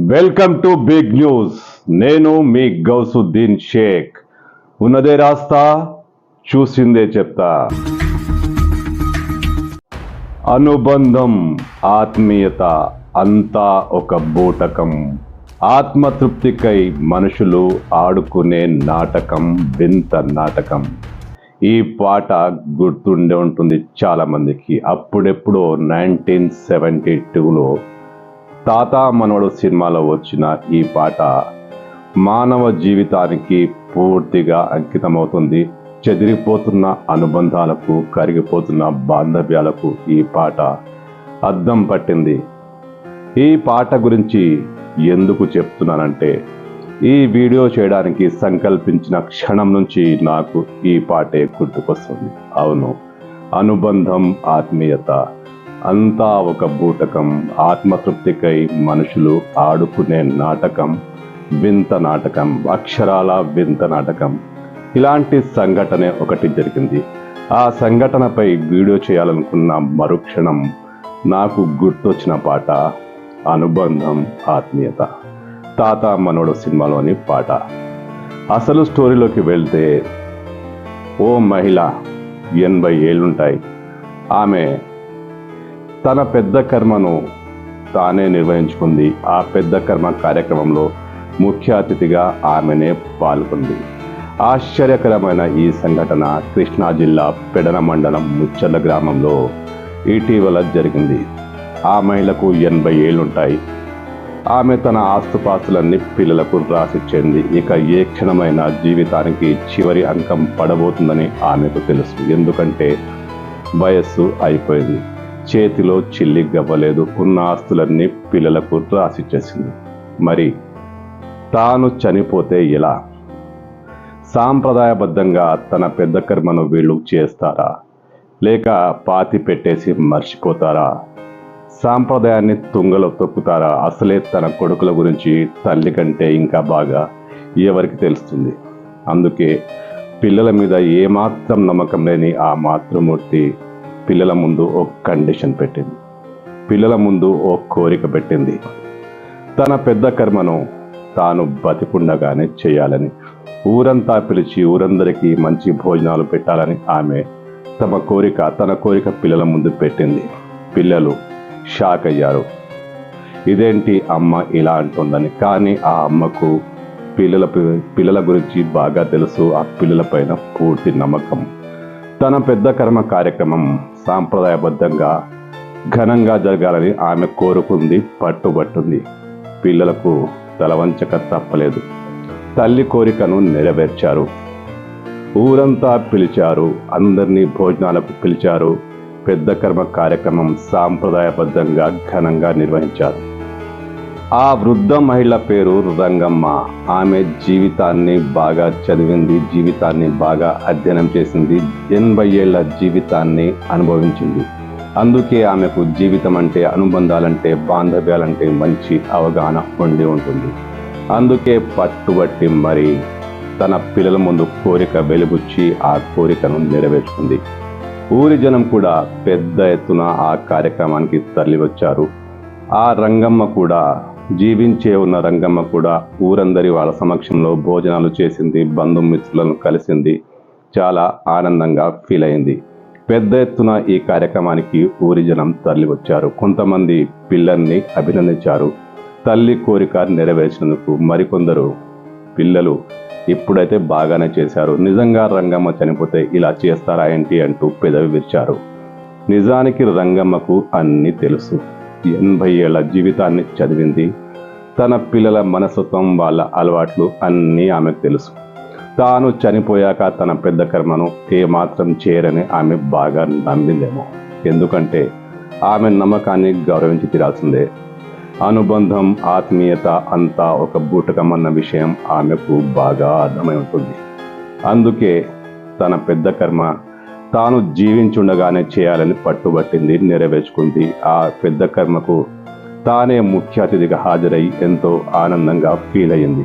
Welcome to big news. నేను మీ గౌసుద్దీన్ షేక్. ఉన్నదే రాస్తా చూసిందే చెప్తా. అనుబంధం ఆత్మీయత అంతా ఒక బూటకం. ఆత్మతృప్తికై మనుషులు ఆడుకునే నాటకం వింత నాటకం. ఈ పాట గుర్తుండే ఉంటుంది చాలామందికి. అప్పుడెప్పుడో నైన్టీన్ సెవెంటీ టూలో తాత మనవడు సినిమాలో వచ్చిన ఈ పాట మానవ జీవితానికి పూర్తిగా అంకితమవుతుంది. చెదిరిపోతున్న అనుబంధాలకు కరిగిపోతున్న బాంధవ్యాలకు ఈ పాట అద్దం పట్టింది. ఈ పాట గురించి ఎందుకు చెప్తున్నానంటే ఈ వీడియో చేయడానికి సంకల్పించిన క్షణం నుంచి నాకు ఈ పాటే గుర్తుకొస్తుంది. అవును అనుబంధం ఆత్మీయత అంతా ఒక బూటకం ఆత్మతృప్తికై మనుషులు ఆడుకునే నాటకం వింత నాటకం అక్షరాల వింత నాటకం. ఇలాంటి సంఘటన ఒకటి జరిగింది. ఆ సంఘటనపై వీడియో చేయాలనుకున్న మరుక్షణం నాకు గుర్తొచ్చిన పాట అనుబంధం ఆత్మీయత. తాత మనోడు సినిమాలోని పాట. అసలు స్టోరీలోకి వెళ్తే ఓ మహిళ ఎనభై ఏళ్ళుంటాయి. ఆమె తన పెద్ద కర్మను తానే నిర్వహించుకుంది. ఆ పెద్ద కర్మ కార్యక్రమంలో ముఖ్య అతిథిగా ఆమెనే పాల్గొంది. ఆశ్చర్యకరమైన ఈ సంఘటన కృష్ణా జిల్లా పెడన మండలం ముచ్చర్ల గ్రామంలో ఇటీవల జరిగింది. ఆ మహిళకు ఎనభై ఏళ్ళుంటాయి. ఆమె తన ఆస్తుపాస్తులన్నీ పిల్లలకు రాసిచ్చింది ఇక ఏ క్షణమైన జీవితానికి చివరి అంకం పడబోతుందని ఆమెకు తెలుసు. ఎందుకంటే వయస్సు అయిపోయింది. చేతిలో చిల్లి గవ్వలేదు. ఉన్న ఆస్తులన్నీ పిల్లలకు రాసిచ్చేసింది. మరి తాను చనిపోతే ఎలా? సాంప్రదాయబద్ధంగా తన పెద్ద కర్మను వీళ్ళు చేస్తారా? లేక పాతి పెట్టేసి మర్చిపోతారా? సాంప్రదాయాన్ని తుంగలో తొక్కుతారా? అసలే తన కొడుకుల గురించి తల్లి కంటే ఇంకా బాగా ఎవరికి తెలుస్తుంది? అందుకే పిల్లల మీద ఏమాత్రం నమ్మకం లేని ఆ మాతృమూర్తి పిల్లల ముందు ఒక కండిషన్ పెట్టింది. పిల్లల ముందు ఓ కోరిక పెట్టింది. తన పెద్ద కర్మను తాను బతికుండగానే చేయాలని ఊరంతా పిలిచి ఊరందరికీ మంచి భోజనాలు పెట్టాలని ఆమె తమ కోరిక తన కోరిక పిల్లల ముందు పెట్టింది. పిల్లలు షాక్ అయ్యారు. ఇదేంటి అమ్మ ఇలా అంటుందని? కానీ ఆ అమ్మకు పిల్లల పిల్లల గురించి బాగా తెలుసు. ఆ పిల్లలపైన పూర్తి నమ్మకం. తన పెద్ద కర్మ కార్యక్రమం సాంప్రదాయబద్ధంగా ఘనంగా జరగాలని ఆమె కోరుకుంది పట్టుబట్టుంది. పిల్లలకు తలవంచక తప్పలేదు. తల్లి కోరికను నెరవేర్చారు. ఊరంతా పిలిచారు అందరినీ భోజనాలకు పిలిచారు. పెద్ద కర్మ కార్యక్రమం సాంప్రదాయబద్ధంగా ఘనంగా నిర్వహించారు. ఆ వృద్ధ మహిళ పేరు రంగమ్మ ఆమె జీవితాన్ని బాగా చదివింది జీవితాన్ని బాగా అధ్యయనం చేసింది ఎనభై ఏళ్ళ జీవితాన్ని అనుభవించింది. అందుకే ఆమెకు జీవితం అంటే అనుబంధాలంటే బాంధవ్యాలంటే మంచి అవగాహన ఉండి ఉంటుంది. అందుకే పట్టుబట్టి మరి తన పిల్లల ముందు కోరిక వెలుగుచ్చి ఆ కోరికను నెరవేర్చుకుంది. ఊరి జనం కూడా పెద్ద ఎత్తున ఆ కార్యక్రమానికి తరలివచ్చారు. ఆ రంగమ్మ కూడా జీవించే ఉన్న రంగమ్మ కూడా ఊరందరి వాళ్ళ సమక్షంలో భోజనాలు చేసింది బంధుమిత్రులను కలిసింది. చాలా ఆనందంగా ఫీల్ అయింది. పెద్ద ఎత్తున ఈ కార్యక్రమానికి ఊరి జనం తరలివచ్చారు. కొంతమంది పిల్లల్ని అభినందించారు. తల్లి కోరిక నెరవేర్చినందుకు మరికొందరు పిల్లలు ఇప్పుడైతే బాగానే చేశారు. నిజంగా రంగమ్మ చనిపోతే ఇలా చేస్తారా ఏంటి అంటూ పెదవి విరిచారు. నిజానికి రంగమ్మకు అన్నీ తెలుసు. ఎనభై ఏళ్ళ జీవితాన్ని చదివింది తన పిల్లల మనస్తత్వం వాళ్ళ అలవాట్లు అన్నీ ఆమెకు తెలుసు. తాను చనిపోయాక తన పెద్ద కర్మను ఏమాత్రం చేయరని ఆమె బాగా నమ్మిందేమో. ఎందుకంటే ఆమె నమ్మకాన్ని గౌరవించి తీరాల్సిందే. అనుబంధం ఆత్మీయత అంతా ఒక బూటకమన్న అన్న విషయం ఆమెకు బాగా అర్థమై ఉంటుంది. అందుకే తన పెద్ద కర్మ తాను జీవించుండగానే చేయాలని పట్టుబట్టింది నెరవేర్చుకుంది. ఆ పెద్ద కర్మకు తానే ముఖ్య అతిథిగా హాజరై ఎంతో ఆనందంగా ఫీల్ అయింది